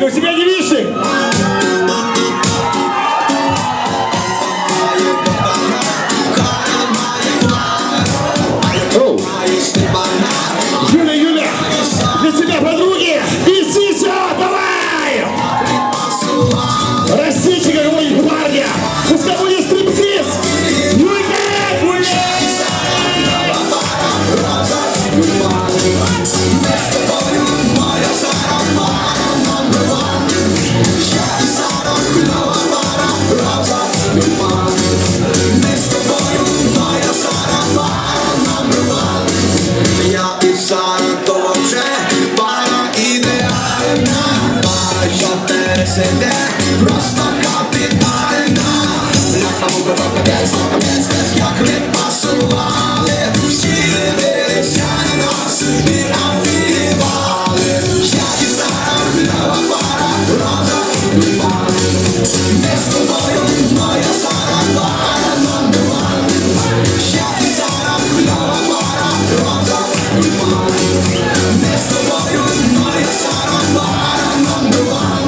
У тебя девичник? Оу. Юля, Юля, для тебя подруги! И Сися, давай! Растите какого-нибудь парня! Пускай будет стриптиз! Юля, Юля! Я і Сара, то вже пара ідеальна Що пересиде, просто капітальна Ляпа мука, капець, капець, як не пасувала you.